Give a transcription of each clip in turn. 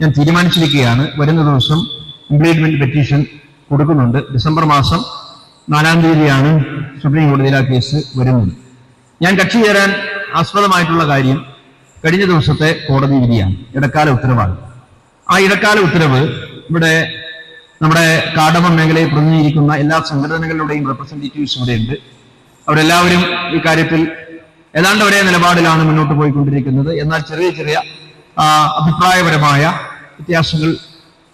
ഞാൻ തീരുമാനിച്ചിരിക്കുകയാണ്. വരുന്ന ദിവസം ഇംപ്ലീറ്റ്മെന്റ് പെറ്റീഷൻ കൊടുക്കുന്നുണ്ട്. ഡിസംബർ മാസം നാലാം തീയതിയാണ് സുപ്രീം കോടതിയിൽ ആ കേസ് വരുന്നത്. ഞാൻ കക്ഷി ചേരാൻ ആസ്പദമായിട്ടുള്ള കാര്യം കഴിഞ്ഞ ദിവസത്തെ കോടതി വിധിയാണ്. ഇടക്കാല ഉത്തരവാണ് ആ ഇടക്കാല ഉത്തരവ് ഇവിടെ നമ്മുടെ കാടമം മേഖലയെ പ്രതിനിധീകരിക്കുന്ന എല്ലാ സംഘടനകളുടെയും റെപ്രസെന്റേറ്റീവ്സ് ഇവിടെയുണ്ട്. അവരെല്ലാവരും ഈ കാര്യത്തിൽ ഏതാണ്ട് ഒരേ നിലപാടിലാണ് മുന്നോട്ട് പോയിക്കൊണ്ടിരിക്കുന്നത്. എന്നാൽ ചെറിയ ചെറിയ അഭിപ്രായപരമായ വ്യത്യാസങ്ങൾ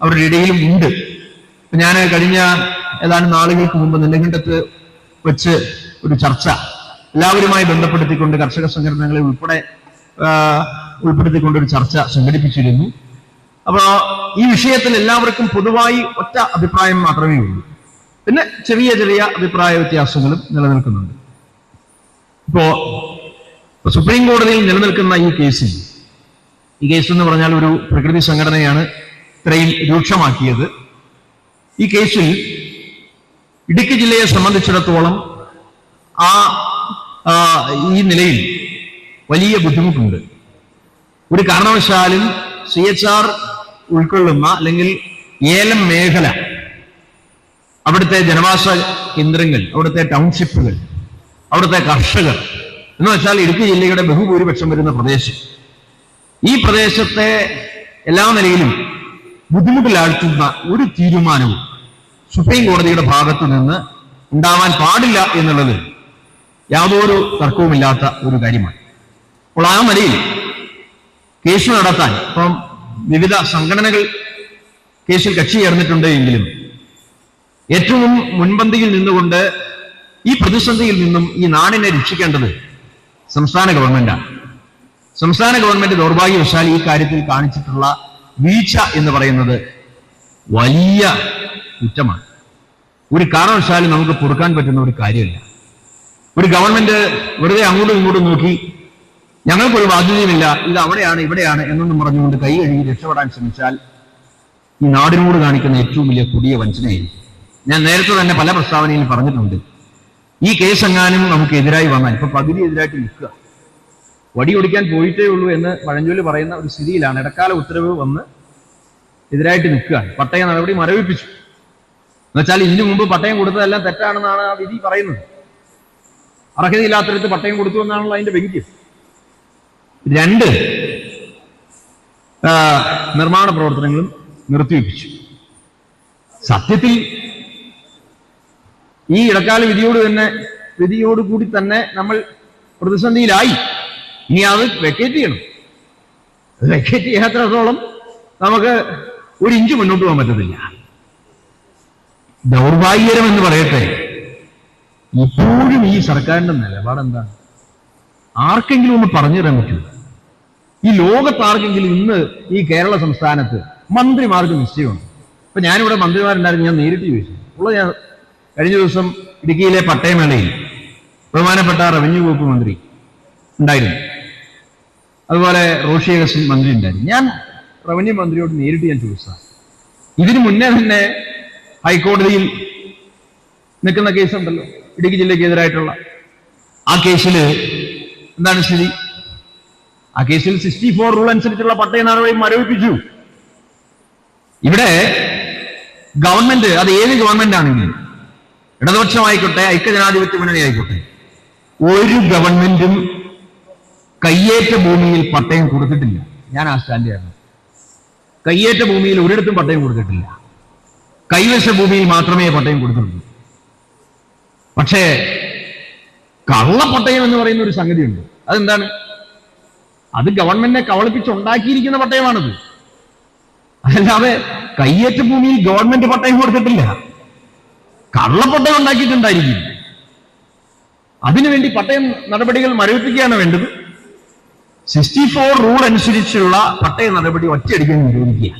അവരുടെ ഇടയിലും ഉണ്ട്. ഞാൻ കഴിഞ്ഞ ഏതാനും നാളുകൾക്ക് മുമ്പ് നെല്ലുകണ്ടത്ത് വെച്ച് ഒരു ചർച്ച എല്ലാവരുമായി ബന്ധപ്പെടുത്തിക്കൊണ്ട് കർഷക സംഘടനകളെ ഉൾപ്പെടെ ഉൾപ്പെടുത്തിക്കൊണ്ട് ഒരു ചർച്ച സംഘടിപ്പിച്ചിരുന്നു. അപ്പോ ഈ വിഷയത്തിൽ എല്ലാവർക്കും പൊതുവായി ഒറ്റ അഭിപ്രായം മാത്രമേ ഉള്ളൂ. പിന്നെ ചെറിയ ചെറിയ അഭിപ്രായ വ്യത്യാസങ്ങളും നിലനിൽക്കുന്നുണ്ട്. ഇപ്പോ സുപ്രീം കോടതിയിൽ നിലനിൽക്കുന്ന ഈ കേസിൽ ഈ കേസ് എന്ന് പറഞ്ഞാൽ ഒരു പ്രകൃതി സംഘടനയാണ് ഇത്രയും രൂക്ഷമാക്കിയത്. ഈ കേസിൽ ഇടുക്കി ജില്ലയെ സംബന്ധിച്ചിടത്തോളം ആ ഈ നിലയിൽ വലിയ ബുദ്ധിമുട്ടുണ്ട്. ഒരു കാരണവശാലും സി എച്ച് ആർ ഉൾക്കൊള്ളുന്ന അല്ലെങ്കിൽ ഏലം മേഖല അവിടുത്തെ ജനവാസ കേന്ദ്രങ്ങൾ അവിടുത്തെ ടൗൺഷിപ്പുകൾ അവിടുത്തെ കർഷകർ എന്ന് വെച്ചാൽ ഇടുക്കി ജില്ലയുടെ ബഹുഭൂരിപക്ഷം വരുന്ന പ്രദേശം. ഈ പ്രദേശത്തെ എല്ലാ നിലയിലും ബുദ്ധിമുട്ടിലാഴ്ത്തുന്ന ഒരു തീരുമാനവും സുപ്രീം കോടതിയുടെ ഭാഗത്ത് നിന്ന് ഉണ്ടാവാൻ പാടില്ല എന്നുള്ളത് യാതൊരു തർക്കവുമില്ലാത്ത ഒരു കാര്യമാണ്. അപ്പോൾ ആ നിലയിൽ കേസ് നടത്താൻ ഇപ്പം വിവിധ സംഘടനകൾ കേസിൽ കക്ഷി ചേർന്നിട്ടുണ്ട് എങ്കിലും ഏറ്റവും മുൻപന്തിയിൽ നിന്നുകൊണ്ട് ഈ പ്രതിസന്ധിയിൽ നിന്നും ഈ നാടിനെ രക്ഷിക്കേണ്ടത് സംസ്ഥാന ഗവൺമെന്റാണ്. സംസ്ഥാന ഗവൺമെന്റ് ദൗർഭാഗ്യവശാൽ ഈ കാര്യത്തിൽ കാണിച്ചിട്ടുള്ള വീഴ്ച എന്ന് പറയുന്നത് വലിയ കുറ്റമാണ്. ഒരു കാരണവശാലും നമുക്ക് പൊറുക്കാൻ പറ്റുന്ന ഒരു കാര്യമില്ല. ഒരു ഗവൺമെന്റ് വെറുതെ അങ്ങോട്ടും ഇങ്ങോട്ടും നോക്കി ഞങ്ങൾക്കൊരു ബാധ്യതയുമില്ല ഇത് അവിടെയാണ് ഇവിടെയാണ് എന്നൊന്നും പറഞ്ഞുകൊണ്ട് കൈ കഴുകി രക്ഷപ്പെടാൻ ശ്രമിച്ചാൽ ഈ നാടിനോട് കാണിക്കുന്ന ഏറ്റവും വലിയ കുടിയ വഞ്ചനയായിരിക്കും. ഞാൻ നേരത്തെ തന്നെ പല പ്രസ്താവനയിൽ പറഞ്ഞിട്ടുണ്ട്. ഈ കേസ് എങ്ങാനും നമുക്ക് എതിരായി വന്നാൽ ഇപ്പൊ പകുതി എതിരായിട്ട് നിൽക്കുക. വടി ഒടിക്കാൻ പോയിട്ടേ ഉള്ളൂ എന്ന് പഴഞ്ചൊല്ലി പറയുന്ന ഒരു സ്ഥിതിയിലാണ്. ഇടക്കാല ഉത്തരവ് വന്ന് എതിരായിട്ട് നിൽക്കുകയാണ്. പട്ടയ നടപടി മരവിപ്പിച്ചു. എന്നുവെച്ചാൽ ഇതിനു മുമ്പ് പട്ടയം കൊടുത്തതെല്ലാം തെറ്റാണെന്നാണ് ആ വിധി പറയുന്നത്. അർഹതയില്ലാത്തടത്ത് പട്ടയം കൊടുത്തു എന്നാണല്ലോ അതിന്റെ വ്യക്തിയം രണ്ട് നിർമ്മാണ പ്രവർത്തനങ്ങളും നിർത്തിവെപ്പിച്ചു. സത്യത്തിൽ ഈ ഇടക്കാല വിധിയോട് തന്നെ വിധിയോട് കൂടി തന്നെ നമ്മൾ പ്രതിസന്ധിയിലായി. ഇനി അത് വെക്കേറ്റ് ചെയ്യണം. വെക്കേറ്റ് ചെയ്യാത്തിടത്തോളം നമുക്ക് ഒരു ഇഞ്ച് മുന്നോട്ട് പോകാൻ പറ്റത്തില്ല. ദൗർഭാഗ്യകരം എന്ന് പറയട്ടെ. ഇപ്പോഴും ഈ സർക്കാരിന്റെ നിലപാടെന്താണ് ആർക്കെങ്കിലും ഒന്ന് പറഞ്ഞു തരാൻ പറ്റൂ ഈ ലോകത്ത് ആർക്കെങ്കിലും ഇന്ന് ഈ കേരള സംസ്ഥാനത്ത് മന്ത്രിമാർക്ക് നിശ്ചയമുണ്ട്. ഇപ്പൊ ഞാനിവിടെ മന്ത്രിമാരുണ്ടായിരുന്നു ഞാൻ നേരിട്ട് ചോദിച്ചു. ഉള്ള ഞാൻ കഴിഞ്ഞ ദിവസം ഇടുക്കിയിലെ പട്ടയമേളയിൽ ബഹുമാനപ്പെട്ട റവന്യൂ വകുപ്പ് മന്ത്രി ഉണ്ടായിരുന്നു. അതുപോലെ റോഷി അഗസ്റ്റിൻ മന്ത്രി ഉണ്ടായിരുന്നു. ഞാൻ റവന്യൂ മന്ത്രിയോട് നേരിട്ട് ഞാൻ ചോദിച്ചതാണ്. ഇതിനു മുന്നേ തന്നെ ഹൈക്കോടതിയിൽ നിൽക്കുന്ന കേസുണ്ടല്ലോ ഇടുക്കി ജില്ലയ്ക്കെതിരായിട്ടുള്ള. ആ കേസിൽ എന്താണ് ശരി ആ കേസിൽ സിക്സ്റ്റി ഫോർ റൂൾ അനുസരിച്ചുള്ള പട്ടയ നടപടി മരവിപ്പിച്ചു ഇവിടെ ഗവൺമെന്റ് അത് ഏത് ഗവൺമെന്റ് ആണെങ്കിലും ഇടതുപക്ഷമായിക്കോട്ടെ ഐക്യജനാധിപത്യ മുന്നണി ആയിക്കോട്ടെ ഒരു ഗവൺമെന്റും കയ്യേറ്റ ഭൂമിയിൽ പട്ടയം കൊടുത്തിട്ടില്ല. ഞാൻ ആ സ്റ്റാൻഡിലാണ് കയ്യേറ്റ ഭൂമിയിൽ ഒരിടത്തും പട്ടയം കൊടുത്തിട്ടില്ല. കൈവശ ഭൂമിയിൽ മാത്രമേ പട്ടയം കൊടുത്തിട്ടുള്ളൂ. പക്ഷേ കള്ളപ്പട്ടയം എന്ന് പറയുന്ന ഒരു സംഗതിയുണ്ട്. അതെന്താണ്? അത് ഗവൺമെന്റിനെ കവളിപ്പിച്ചുണ്ടാക്കിയിരിക്കുന്ന പട്ടയമാണത്. അതല്ലാതെ കയ്യേറ്റ ഭൂമിയിൽ ഗവൺമെന്റ് പട്ടയം കൊടുത്തിട്ടില്ല. കള്ളപ്പട്ടയം ഉണ്ടാക്കിയിട്ടുണ്ടായിരിക്കും. അതിനുവേണ്ടി പട്ടയം നടപടികൾ മരവിപ്പിക്കുകയാണ് വേണ്ടത്. സിക്സ്റ്റി ഫോർ റൂൾ അനുസരിച്ചുള്ള പട്ടയ നടപടി ഒറ്റയടിക്കാൻ നിരോധിക്കുക.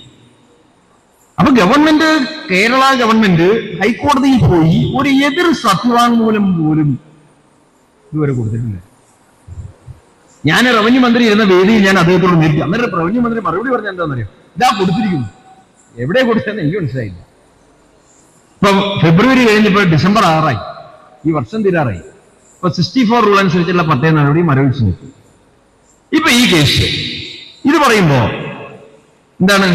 അപ്പൊ ഗവൺമെന്റ് കേരള ഗവൺമെന്റ് ഹൈക്കോടതിയിൽ പോയി ഒരു എതിർ സത്യവാങ്മൂലം പോലും ഇതുവരെ കൊടുത്തിട്ടുണ്ട് ഞാൻ റവന്യൂ മന്ത്രി ഇരുന്ന വേദിയിൽ ഞാൻ അദ്ദേഹത്തോട് നേരിട്ടു. അന്നേരം റവന്യൂ മന്ത്രി മറുപടി പറഞ്ഞ എന്താണെന്നറിയോ ഇതാ കൊടുത്തിരിക്കുന്നു. എവിടെ കൊടുത്തെന്ന് എനിക്ക് മനസ്സിലായില്ല. ഇപ്പം ഫെബ്രുവരി കഴിഞ്ഞപ്പോൾ ഡിസംബർ ആറായി. ഈ വർഷം തീരാറായി. ഇപ്പൊ സിക്സ്റ്റി ഫോർ റൂൾ അനുസരിച്ചുള്ള പട്ടയ നടപടി മരവിച്ചു നിൽക്കും ഇപ്പൊ ഈ കേസ് ഇത് പറയുമ്പോ എന്താണ്?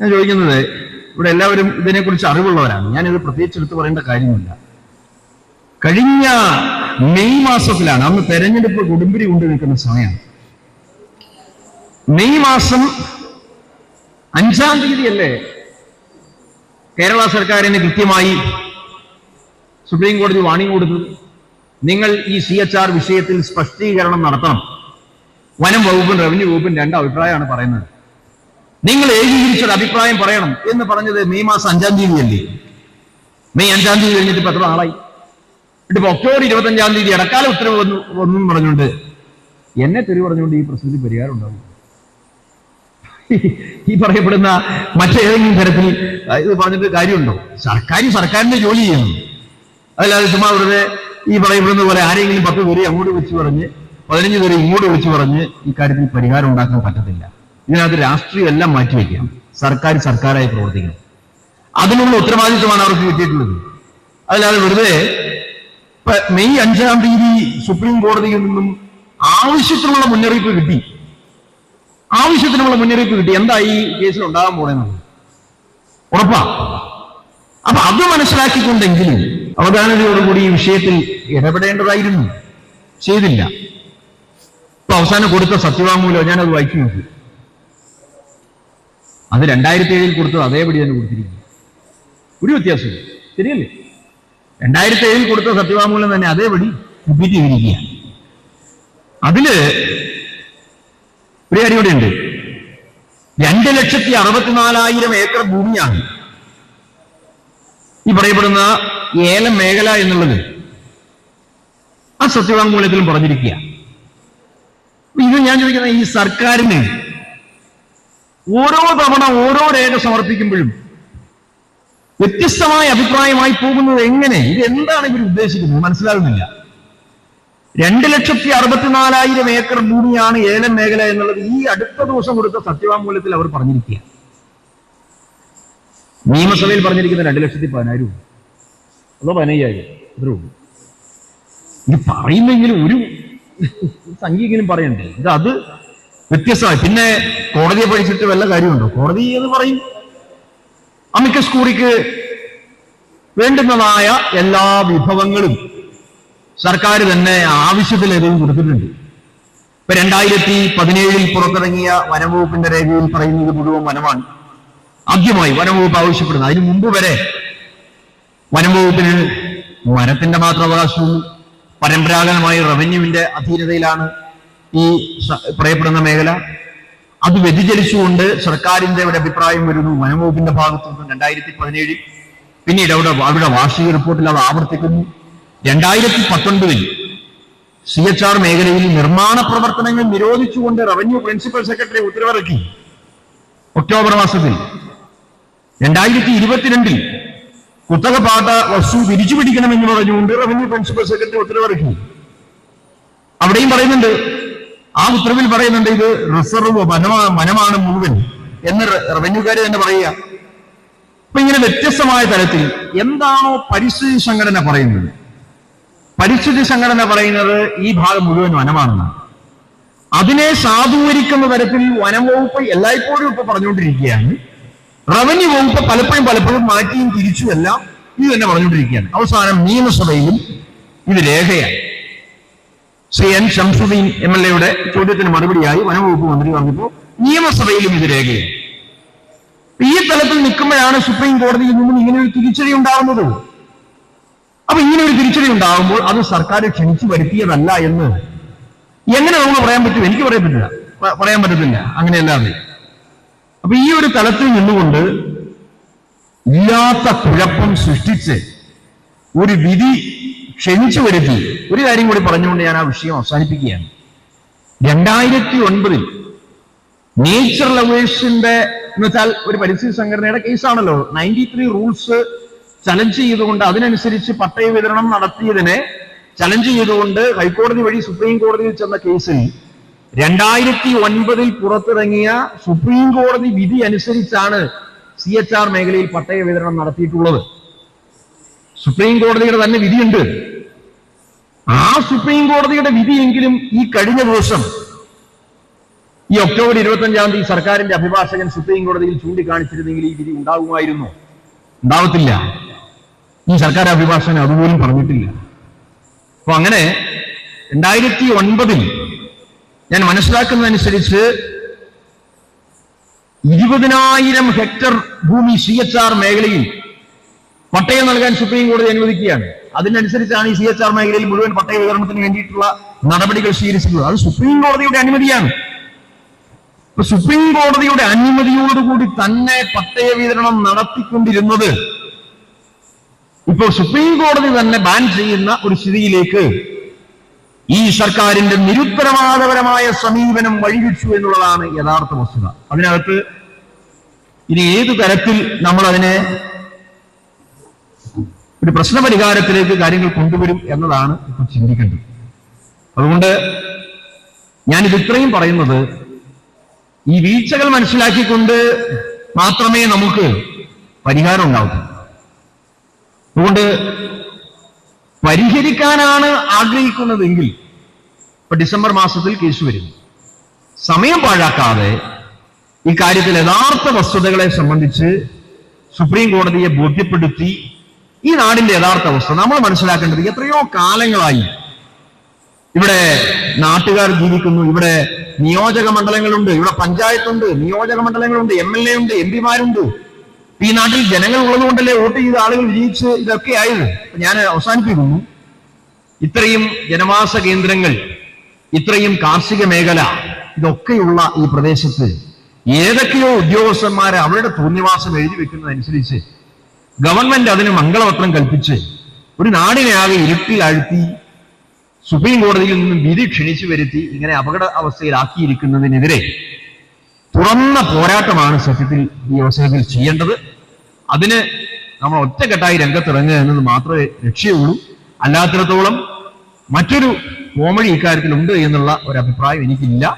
ഞാൻ ചോദിക്കുന്നത് ഇവിടെ എല്ലാവരും ഇതിനെക്കുറിച്ച് അറിവുള്ളവരാണ്. ഞാനിത് പ്രത്യേകിച്ച് എടുത്തു പറയേണ്ട കാര്യമില്ല കഴിഞ്ഞ മെയ് മാസത്തിലാണ് അന്ന് തെരഞ്ഞെടുപ്പ് കൊടുമ്പിരി കൊണ്ടു നിൽക്കുന്ന സമയമാണ് മെയ് മാസം അഞ്ചാം തീയതിയല്ലേ കേരള സർക്കാരിന് കൃത്യമായി സുപ്രീം കോടതി വാണിംഗ് കൊടുത്തത് നിങ്ങൾ ഈ സി എച്ച് ആർ വിഷയത്തിൽ സ്പഷ്ടീകരണം നടത്തണം. വനം വകുപ്പും റവന്യൂ വകുപ്പും രണ്ട് അഭിപ്രായമാണ് പറയുന്നത്. നിങ്ങൾ ഏകീകരിച്ചൊരു അഭിപ്രായം പറയണം എന്ന് പറഞ്ഞത് മെയ് മാസം അഞ്ചാം തീയതി അല്ലേ മെയ് അഞ്ചാം തീയതി കഴിഞ്ഞിട്ട് ഇപ്പൊ എത്ര നാളായി? ഇപ്പൊ ഒക്ടോബർ ഇരുപത്തി അഞ്ചാം തീയതി ഇടക്കാല ഉത്തരവ് വന്നു വന്നു പറഞ്ഞുകൊണ്ട് എന്നെ തെറി പറഞ്ഞുകൊണ്ട് ഈ പ്രശ്നത്തിൽ പരിഹാരം ഉണ്ടാവും ഈ പറയപ്പെടുന്ന മറ്റേതെങ്കിലും തരത്തിൽ ഇത് പറഞ്ഞിട്ട് കാര്യമുണ്ടോ? സർക്കാർ സർക്കാരിന്റെ ജോലി ചെയ്യണം. അതല്ലാതെ ചുമ്മാ വെറുതെ ഈ പറയപ്പെടുന്ന പോലെ ആരെങ്കിലും പത്ത് പേര് അങ്ങോട്ട് വെച്ച് പറഞ്ഞ് പതിനഞ്ച് പേര് ഇങ്ങോട്ട് വിളിച്ചു പറഞ്ഞ് കാര്യത്തിൽ പരിഹാരം ഉണ്ടാക്കാൻ പറ്റത്തില്ല. ഇതിനകത്ത് രാഷ്ട്രീയം എല്ലാം മാറ്റിവെക്കാം സർക്കാർ സർക്കാരായി പ്രവർത്തിക്കണം. അതിനുള്ള ഉത്തരവാദിത്വമാണ് അവർക്ക് കിട്ടിയിട്ടുള്ളത്. അതല്ലാതെ വെറുതെ മെയ് അഞ്ചാം തീയതി സുപ്രീം കോടതിയിൽ നിന്നും ആവശ്യത്തിനുള്ള മുന്നറിയിപ്പ് കിട്ടി. ആവശ്യത്തിനുള്ള മുന്നറിയിപ്പ് കിട്ടി. എന്താ ഈ കേസിൽ ഉണ്ടാകാൻ പോണെന്നുള്ളത് ഉറപ്പാ. അപ്പൊ അത് മനസ്സിലാക്കിക്കൊണ്ടെങ്കിലും അവധാനതയോടുകൂടി ഈ വിഷയത്തിൽ ഇടപെടേണ്ടതായിരുന്നു. ചെയ്തില്ല. ഇപ്പൊ അവസാനം കൊടുത്ത സത്യവാങ്മൂലം ഞാനത് വായിച്ചു നോക്കി. അത് രണ്ടായിരത്തി ഏഴിൽ കൊടുത്തത് അതേപടി തന്നെ കൊടുത്തിരിക്കുന്നു. ഒരു വ്യത്യാസമില്ല. ശരിയല്ലേ? രണ്ടായിരത്തി ഏഴിൽ കൊടുത്ത സത്യവാങ്മൂലം തന്നെ അതേപടി റിപ്പീറ്റ് ചെയ്തിരിക്കുകയാണ്. അതിൽ ഒരു കാര്യം കൂടെയുണ്ട്. രണ്ട് ലക്ഷത്തി അറുപത്തിനാലായിരം ഏക്കർ ഭൂമിയാണ് ഈ പറയപ്പെടുന്ന ഏലം മേഖല എന്നുള്ളത്. ആ സത്യവാങ്മൂലത്തിലും പറഞ്ഞിരിക്കുക ഇത് ഞാൻ ചോദിക്കുന്ന ഈ സർക്കാരിന് ഓരോ തവണ ഓരോ രേഖ സമർപ്പിക്കുമ്പോഴും വ്യത്യസ്തമായ അഭിപ്രായമായി പോകുന്നത് എങ്ങനെ? ഇത് എന്താണ് ഇവർ ഉദ്ദേശിക്കുന്നത്? മനസ്സിലാകുന്നില്ല. രണ്ട് ലക്ഷത്തി അറുപത്തിനാലായിരം ഏക്കർ ഭൂമിയാണ് ഏലം മേഖല എന്നുള്ളത് ഈ അടുത്ത ദിവസം കൊടുത്ത സത്യവാങ്മൂലത്തിൽ അവർ പറഞ്ഞിരിക്കുക. നിയമസഭയിൽ പറഞ്ഞിരിക്കുന്ന രണ്ട് ലക്ഷത്തി പതിനായിരം അതോ പതിനയ്യായിരം? അത്രേ ഉള്ളൂ. ഇത് പറയുന്നെങ്കിലും ഒരു സംഖ്യയെങ്കിലും പറയണ്ടേ? ഇത് അത് വ്യത്യസ്തമായി. പിന്നെ കോടതിയെ പഠിച്ചിട്ട് വല്ല കാര്യമുണ്ടോ? കോടതി എന്ന് പറയും. അമിക്കസ് കൂറിക്ക് വേണ്ടുന്നതായ എല്ലാ വിഭവങ്ങളും സർക്കാർ തന്നെ ആവശ്യത്തിൽ ആവശ്യത്തിലധികം കൊടുത്തിട്ടുണ്ട്. ഇപ്പൊ രണ്ടായിരത്തി പതിനേഴിൽ പുറത്തിറങ്ങിയ വനംവകുപ്പിന്റെ രേഖയിൽ പറയുന്നത് മുഴുവൻ വനമാണ്. ആദ്യമായി വനംവകുപ്പ് ആവശ്യപ്പെടുന്നത്. അതിനു മുമ്പ് വരെ വനംവകുപ്പിന് മരത്തിന്റെ മാത്രം അവകാശവും പരമ്പരാഗതമായി റവന്യൂവിന്റെ അധീനതയിലാണ് ഈ പ്രയപ്പെടുന്ന മേഖല. അത് വ്യതിചലിച്ചുകൊണ്ട് സർക്കാരിന്റെ ഒരു അഭിപ്രായം വരുന്നു. വനംവകുപ്പിന്റെ ഭാഗത്തു നിന്ന് രണ്ടായിരത്തി പതിനേഴിൽ പിന്നീട് അവിടെ അവരുടെ വാർഷിക റിപ്പോർട്ടിൽ അത് ആവർത്തിക്കുന്നു. രണ്ടായിരത്തി പത്തൊൻപതിൽ സി എച്ച് ആർ മേഖലയിൽ നിർമ്മാണ പ്രവർത്തനങ്ങൾ നിരോധിച്ചുകൊണ്ട് റവന്യൂ പ്രിൻസിപ്പൽ സെക്രട്ടറി ഉത്തരവിറക്കി. ഒക്ടോബർ മാസത്തിൽ. രണ്ടായിരത്തി ഇരുപത്തിരണ്ടിൽ കുത്തക പാട്ട വസ്തു തിരിച്ചു പിടിക്കണമെന്ന് പറഞ്ഞുകൊണ്ട് റവന്യൂ പ്രിൻസിപ്പൽ സെക്രട്ടറി ഉത്തരവിറക്കി. അവിടെയും പറയുന്നുണ്ട് ആ ഉത്തരവിൽ പറയുന്നുണ്ട് ഇത് റിസർവ് വനമാണ് മുഴുവൻ എന്ന് റെ- റവന്യൂക്കാര് തന്നെ പറയുക. അപ്പൊ ഇങ്ങനെ വ്യത്യസ്തമായ തരത്തിൽ എന്താണോ പരിസ്ഥിതി സംഘടന പറയുന്നത്? പരിസ്ഥിതി സംഘടന പറയുന്നത് ഈ ഭാഗം മുഴുവൻ വനമാണെന്നാണ്. അതിനെ സാധൂകരിക്കുന്ന തരത്തിൽ വനം വകുപ്പ് എല്ലായ്പ്പോഴും ഇപ്പൊ പറഞ്ഞുകൊണ്ടിരിക്കുകയാണ്. റവന്യൂ വകുപ്പ് പലപ്പോഴും പലപ്പോഴും മാറ്റിയും തിരിച്ചും എല്ലാം ഇത് തന്നെ പറഞ്ഞുകൊണ്ടിരിക്കുകയാണ്. അവസാനം നിയമസഭയിലും ഇത് രേഖയായി. Shri N Shamsuddin M L എയുടെ ചോദ്യത്തിന് മറുപടിയായി വനംവകുപ്പ് മന്ത്രി പറഞ്ഞപ്പോൾ നിയമസഭയിലും ഇത് രേഖയായി. ഈ തലത്തിൽ നിൽക്കുമ്പോഴാണ് സുപ്രീം കോടതിയിൽ നിന്നും ഇങ്ങനെ ഒരു തിരിച്ചടി ഉണ്ടാകുന്നത്. അപ്പൊ ഇങ്ങനെ ഒരു തിരിച്ചടി ഉണ്ടാകുമ്പോൾ അത് സർക്കാർ ക്ഷണിച്ചു വരുത്തിയതല്ല എന്ന് എങ്ങനെ നമുക്ക് പറയാൻ പറ്റും? എനിക്ക് പറയാൻ പറ്റില്ല. പറയാൻ പറ്റത്തില്ല. അങ്ങനെയല്ലാതെ. അപ്പൊ ഈ ഒരു തലത്തിൽ നിന്നുകൊണ്ട് ഇല്ലാത്ത കുഴപ്പം സൃഷ്ടിച്ച് ഒരു വിധി ക്ഷണിച്ചു വരുത്തി. ഒരു കാര്യം കൂടി പറഞ്ഞുകൊണ്ട് ഞാൻ ആ വിഷയം അവസാനിപ്പിക്കുകയാണ്. രണ്ടായിരത്തി ഒൻപതിൽ നേച്ചർ ലവേഴ്സിന്റെ എന്ന് വെച്ചാൽ ഒരു പരിസ്ഥിതി സംഘടനയുടെ കേസാണല്ലോ നയന്റി ത്രീ റൂൾസ് ചലഞ്ച് ചെയ്തുകൊണ്ട് അതിനനുസരിച്ച് പട്ടയ വിതരണം നടത്തിയതിനെ ചലഞ്ച് ചെയ്തുകൊണ്ട് ഹൈക്കോടതി വഴി സുപ്രീം കോടതിയിൽ ചെന്ന കേസിൽ രണ്ടായിരത്തി ഒൻപതിൽ പുറത്തിറങ്ങിയ സുപ്രീം കോടതി വിധി അനുസരിച്ചാണ് സി എച്ച് ആർ മേഖലയിൽ പട്ടയ വിതരണം നടത്തിയിട്ടുള്ളത്. സുപ്രീം കോടതിയുടെ തന്നെ വിധിയുണ്ട്. ആ സുപ്രീം കോടതിയുടെ വിധിയെങ്കിലും ഈ കഴിഞ്ഞ ദിവസം ഈ ഒക്ടോബർ ഇരുപത്തഞ്ചാം തീയതി സർക്കാരിന്റെ അഭിഭാഷകൻ സുപ്രീം കോടതിയിൽ ചൂണ്ടിക്കാണിച്ചിരുന്നെങ്കിൽ ഈ വിധി ഉണ്ടാകുമായിരുന്നു. ഉണ്ടാവത്തില്ല. ഈ സർക്കാർ അഭിഭാഷകൻ അതുപോലും പറഞ്ഞിട്ടില്ല. അപ്പൊ അങ്ങനെ രണ്ടായിരത്തി ഒൻപതിൽ ഞാൻ മനസ്സിലാക്കുന്നതനുസരിച്ച് ഇരുപതിനായിരം ഹെക്ടർ ഭൂമി സി എച്ച് ആർ മേഖലയിൽ പട്ടയം നൽകാൻ സുപ്രീം കോടതി അനുവദിക്കുകയാണ്. അതിനനുസരിച്ചാണ് ഈ സി എച്ച് ആർ മേഖലയിൽ മുഴുവൻ പട്ടയ വിതരണത്തിന് വേണ്ടിയിട്ടുള്ള നടപടികൾ സ്വീകരിച്ചിട്ടുള്ളത്. അത് സുപ്രീം കോടതിയുടെ അനുമതിയാണ്. ഇപ്പൊ സുപ്രീം കോടതിയുടെ അനുമതിയോടുകൂടി തന്നെ പട്ടയ വിതരണം നടത്തിക്കൊണ്ടിരുന്നത്. ഇപ്പോൾ സുപ്രീം കോടതി തന്നെ ബാൻ ചെയ്യുന്ന ഒരു സ്ഥിതിയിലേക്ക് ഈ സർക്കാരിന്റെ നിരുത്തരവാദപരമായ സമീപനം വഴിവെച്ചു എന്നുള്ളതാണ് യഥാർത്ഥ വസ്തുത. അതിനകത്ത് ഇനി ഏതു തരത്തിൽ നമ്മൾ അതിനെ ഒരു പ്രശ്നപരിഹാരത്തിലേക്ക് കാര്യങ്ങൾ കൊണ്ടുവരും എന്നതാണ് ഇപ്പൊ ചിന്തിക്കേണ്ടത്. അതുകൊണ്ട് ഞാനിത് ഇത്രയും പറയുന്നത് ഈ വീഴ്ചകൾ മനസ്സിലാക്കിക്കൊണ്ട് മാത്രമേ നമുക്ക് പരിഹാരം ഉണ്ടാവൂ. അതുകൊണ്ട് പരിഹരിക്കാനാണ് ആഗ്രഹിക്കുന്നതെങ്കിൽ ഇപ്പൊ ഡിസംബർ മാസത്തിൽ കേസ് വരുന്നു. സമയം പാഴാക്കാതെ ഈ കാര്യത്തിൽ യഥാർത്ഥ വസ്തുതകളെ സംബന്ധിച്ച് സുപ്രീം കോടതിയെ ബോധ്യപ്പെടുത്തി ഈ നാടിന്റെ യഥാർത്ഥ അവസ്ഥ നമ്മൾ മനസ്സിലാക്കേണ്ടത് എത്രയോ കാലങ്ങളായി ഇവിടെ നാട്ടുകാർ ജീവിക്കുന്നു. ഇവിടെ നിയോജക മണ്ഡലങ്ങളുണ്ട്. ഇവിടെ പഞ്ചായത്തുണ്ട്. നിയോജക മണ്ഡലങ്ങളുണ്ട്. എം എൽ എ ഉണ്ട്. എം പിമാരുണ്ട്. ഈ നാട്ടിൽ ജനങ്ങൾ ഉള്ളതുകൊണ്ടല്ലേ വോട്ട് ചെയ്ത ആളുകൾ വിജയിച്ച് ഇതൊക്കെ ആയത്? ഞാൻ അവസാനിപ്പിക്കുന്നു. ഇത്രയും ജനവാസ കേന്ദ്രങ്ങൾ ഇത്രയും കാർഷിക മേഖല ഇതൊക്കെയുള്ള ഈ പ്രദേശത്ത് ഏതൊക്കെയോ ഉദ്യോഗസ്ഥന്മാരെ അവരുടെ തോന്നിവാസം എഴുതി വെക്കുന്നതനുസരിച്ച് ഗവൺമെന്റ് അതിന് മംഗളപത്രം കൽപ്പിച്ച് ഒരു നാടിനെ ആകെ ഇരുട്ടിൽ ആഴ്ത്തി സുപ്രീം കോടതിയിൽ നിന്നും വിധി ക്ഷണിച്ചു വരുത്തി ഇങ്ങനെ അപകട അവസ്ഥയിലാക്കിയിരിക്കുന്നതിനെതിരെ തുറന്ന പോരാട്ടമാണ് സത്യത്തിൽ ഈ അവസരത്തിൽ ചെയ്യേണ്ടത്. അതിന് നമ്മൾ ഒറ്റക്കെട്ടായി രംഗത്തിറങ്ങുക എന്നത് മാത്രമേ ലക്ഷ്യമുള്ളൂ. അല്ലാത്തിടത്തോളം മറ്റൊരു കോമഡി ഇക്കാര്യത്തിൽ ഉണ്ട് എന്നുള്ള ഒരു അഭിപ്രായം എനിക്കില്ല.